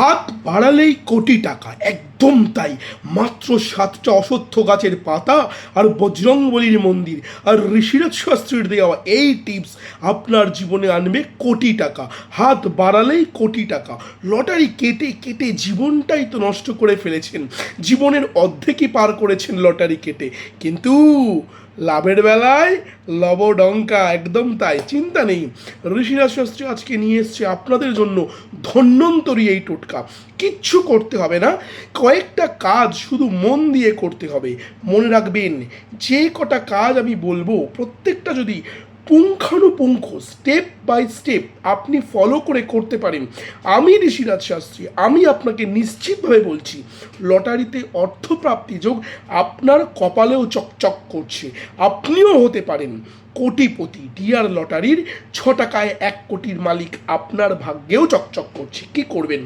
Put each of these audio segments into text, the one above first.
হাত বাড়ালেই কোটি টাকা, একদম তাই। মাত্র সাতটা অসত্য গাছের পাতা আর বজরংবলীর মন্দির আর ঋষিরাজ শাস্ত্রীর দেওয়া এই টিপস আপনার জীবনে আনবে কোটি টাকা। হাত বাড়ালেই কোটি টাকা। লটারি কেটে কেটে জীবনটাই তো নষ্ট করে ফেলেছেন। জীবনের অর্ধেকই পার করেছেন লটারি কেটে। কিন্তু লাভের বেলায় লবডঙ্কা, একদম তাই, চিন্তা নেই। ঋষিরা শাস্ত্রী আজকে নিয়ে এসছে আপনাদের জন্য ধন্যন্তরী এই টোটকা। কিচ্ছু করতে হবে না, কয়েকটা কাজ শুধু মন দিয়ে করতে হবে। মনে রাখবেন, যে কটা কাজ আমি বলব, প্রত্যেকটা যদি পুঙ্খানুপুঙ্খ স্টেপ বাই স্টেপ আপনি ফলো করে করতে পারেন। আমি ঋষিরাজ শাস্ত্রী, আমি আপনাকে নিশ্চিতভাবে বলছি, লটারিতে অর্থপ্রাপ্তি যোগ আপনার কপালেও চকচক করছে। আপনিও হতে পারেন কোটিপতি। ডিয়ার লটারির ছ টাকায় এক কোটির মালিক আপনার ভাগ্যেও চকচক করছে। কি করবেন?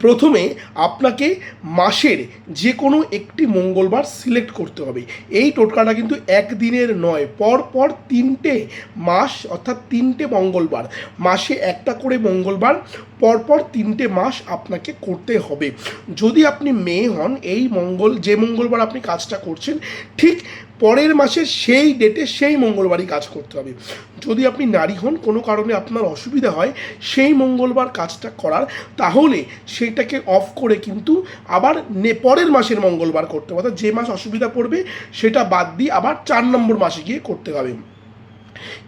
প্রথমে আপনাকে মাসের যে কোনো একটি মঙ্গলবার সিলেক্ট করতে হবে। এই টোটকাটা কিন্তু একদিনের নয় পর পর তিনটে মাস, অর্থাৎ তিনটে মঙ্গলবার। মাসে একটা করে মঙ্গলবার, পরপর তিনটে মাস আপনাকে করতে হবে। যদি আপনি মেয়ে হন, এই মঙ্গল, যে মঙ্গলবার আপনি কাজটা করছেন, ঠিক পরের মাসের সেই ডেটে সেই মঙ্গলবারই কাজ করতে হবে। যদি আপনি নারী হন, কোনো কারণে আপনার অসুবিধা হয়, সেই মঙ্গলবার কাজটা করার, তাহলে সেইটাকে অফ করে কিন্তু আবার নে, পরের মাসের মঙ্গলবার করতে হবে। অর্থাৎ যে মাস অসুবিধা পড়বে, সেটা বাদ দিয়ে আবার চার নম্বর মাসে গিয়ে করতে হবে।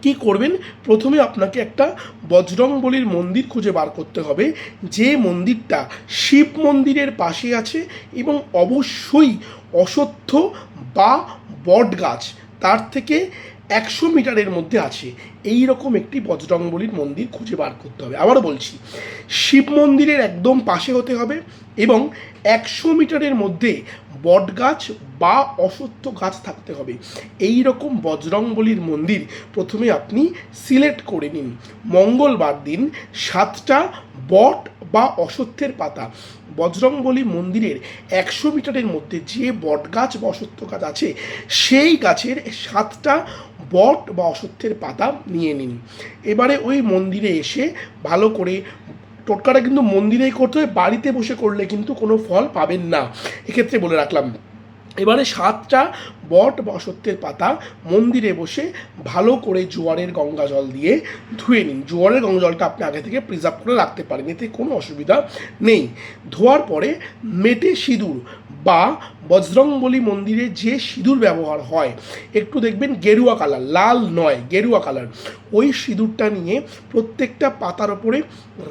কি করবেন? প্রথমে আপনাকে একটা বজরংবলির মন্দির খুঁজে বার করতে হবে। যে মন্দিরটা শিব মন্দিরের পাশে আছে এবং অবশ্যই অসত্য বা বট গাছ তার থেকে একশো মিটারের মধ্যে আছে। এই রকম একটি বজরংবলির মন্দির খুঁজে বার করতে হবে। আবারও বলছি, শিব মন্দিরের একদম পাশে হতে হবে এবং একশো মিটারের মধ্যে বট গাছ বা অশ্বত্থ গাছ থাকতে হবে। এই রকম বজরংবলির মন্দির প্রথমে আপনি সিলেক্ট করে নিন। মঙ্গলবার দিন সাতটা বট বা অশ্বত্থের পাতা। বজরংবলী মন্দিরের একশো মিটারের মধ্যে যে বট গাছ বা অশ্বত্থ গাছ আছে, সেই গাছের সাতটা বট বা অশ্বত্থের পাতা নিয়ে নিন। এবারে ওই মন্দিরে এসে ভালো করে টোটকাটা কিন্তু মন্দিরেই করতে হয় বাড়িতে বসে করলে কিন্তু কোনো ফল পাবেন না। এক্ষেত্রে বলে রাখলাম। এবারে সাতটা বট বা অসত্যের পাতা মন্দিরে বসে ভালো করে জোয়ারের গঙ্গা জল দিয়ে ধুয়ে নিন। জোয়ারের গঙ্গা জলটা আপনি আগে থেকে প্রিজার্ভ করে রাখতে পারেন, এতে কোনো অসুবিধা নেই। ধোয়ার পরে মেটে সিঁদুর বা বজরংবলী মন্দিরে যে সিঁদুর ব্যবহার হয়, একটু দেখবেন গেরুয়া কালার, লাল নয়, গেরুয়া কালার। ওই সিঁদুরটা নিয়ে প্রত্যেকটা পাতার ওপরে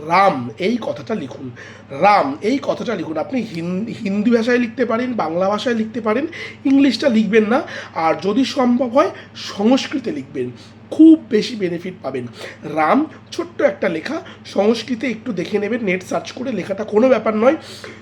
রাম, এই কথাটা লিখুন। রাম, এই কথাটা লিখুন। আপনি হিন- হিন্দি ভাষায় লিখতে পারেন, বাংলা ভাষায় লিখতে পারেন, ইংলিশটা লিখবেন না, আর যদি সম্ভব হয়, সংস্কৃতে লিখবেন। খুব বেশি বেনিফিট পাবেন। রাম, ছোট্ট একটা লেখা, সংস্কৃতে একটু দেখে নেবেন নেট সার্চ করে লেখাটা কোনো ব্যাপার নয়।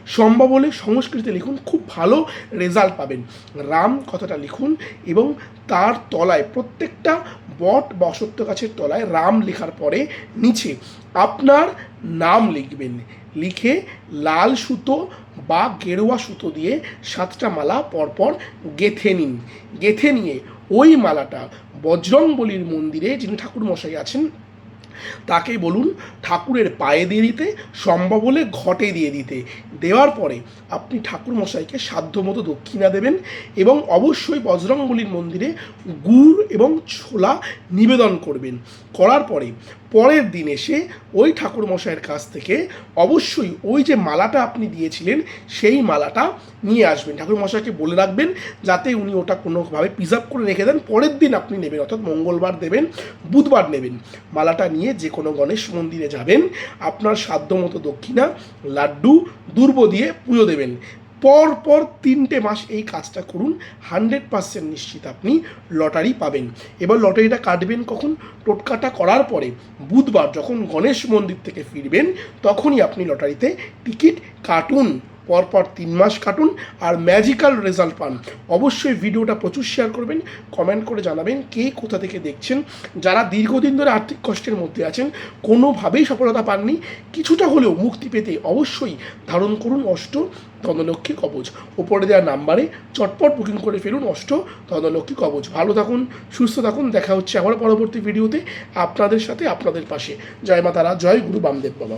সম্ভব হলে সংস্কৃতে লিখুন, খুব ভালো। রেজাল্ট পাবেন। রাম কথাটা লিখুন এবং তার তলায়, প্রত্যেকটা বট বা অসত্য গাছের তলায় রাম লেখার পরে নিচে আপনার নাম লিখবেন। লিখে লাল সুতো বা গেরুয়া সুতো দিয়ে সাতটা মালা পরপর গেথে নিন। গেথে নিয়ে ওই মালাটা বজরংবলির মন্দিরে যিনি ঠাকুর মশাই আছেন তাকে বলুন ঠাকুরের পায়ে দিয়ে দিতে, সম্ভব হলে ঘটে দিয়ে দিতে। দেওয়ার পরে আপনি ঠাকুর মশাইকে সাধ্যমতো দক্ষিণা দেবেন এবং অবশ্যই বজরংবলির মন্দিরে গুড় এবং ছোলা নিবেদন করবেন। করার পরে পরের দিন এসে ওই ঠাকুর মশাইয়ের কাছ থেকে অবশ্যই ওই যে মালাটা আপনি দিয়েছিলেন, সেই মালাটা নিয়ে আসবেন। ঠাকুর মশাইকে বলে রাখবেন যাতে উনি ওটা কোনোভাবে প্রিজার্ভ করে রেখে দেন। পরের দিন আপনি নেবেন, অর্থাৎ মঙ্গলবার দেবেন, বুধবার নেবেন। মালাটা নিয়ে যে কোনো গণেশ মন্দিরে যাবেন, আপনার সাধ্যমতো দক্ষিণা, লাড্ডু, দুর্ব দিয়ে পুজো দেবেন। পর পর তিনটে মাস এই কাজটা করুন, হান্ড্রেড পার্সেন্ট নিশ্চিত আপনি লটারি পাবেন। এবার লটারিটা কাটবেন কখন? টোটকাটা করার পরে, বুধবার যখন গণেশ মন্দির থেকে ফিরবেন, তখনই আপনি লটারিতে টিকিট কাটুন। পরপর তিন মাস কাটুন আর ম্যাজিক্যাল রেজাল্ট পান। অবশ্যই ভিডিওটা প্রচুর শেয়ার করবেন, কমেন্ট করে জানাবেন কে কোথা থেকে দেখছেন। যারা দীর্ঘদিন ধরে আর্থিক কষ্টের মধ্যে আছেন, কোনোভাবেই সফলতা পাননি। কিছুটা হলেও মুক্তি পেতে অবশ্যই ধারণ করুন অষ্ট ধনলক্ষ্মী কবচ। ওপরে দেওয়া নাম্বারে চটপট বুকিং করে ফেলুন অষ্ট ধনলক্ষ্মী কবচ। ভালো থাকুন, সুস্থ থাকুন। দেখা হচ্ছে আবার পরবর্তী ভিডিওতে আপনাদের সাথে, আপনাদের পাশে। জয় মাতারা, জয় গুরু বামদেব বাবা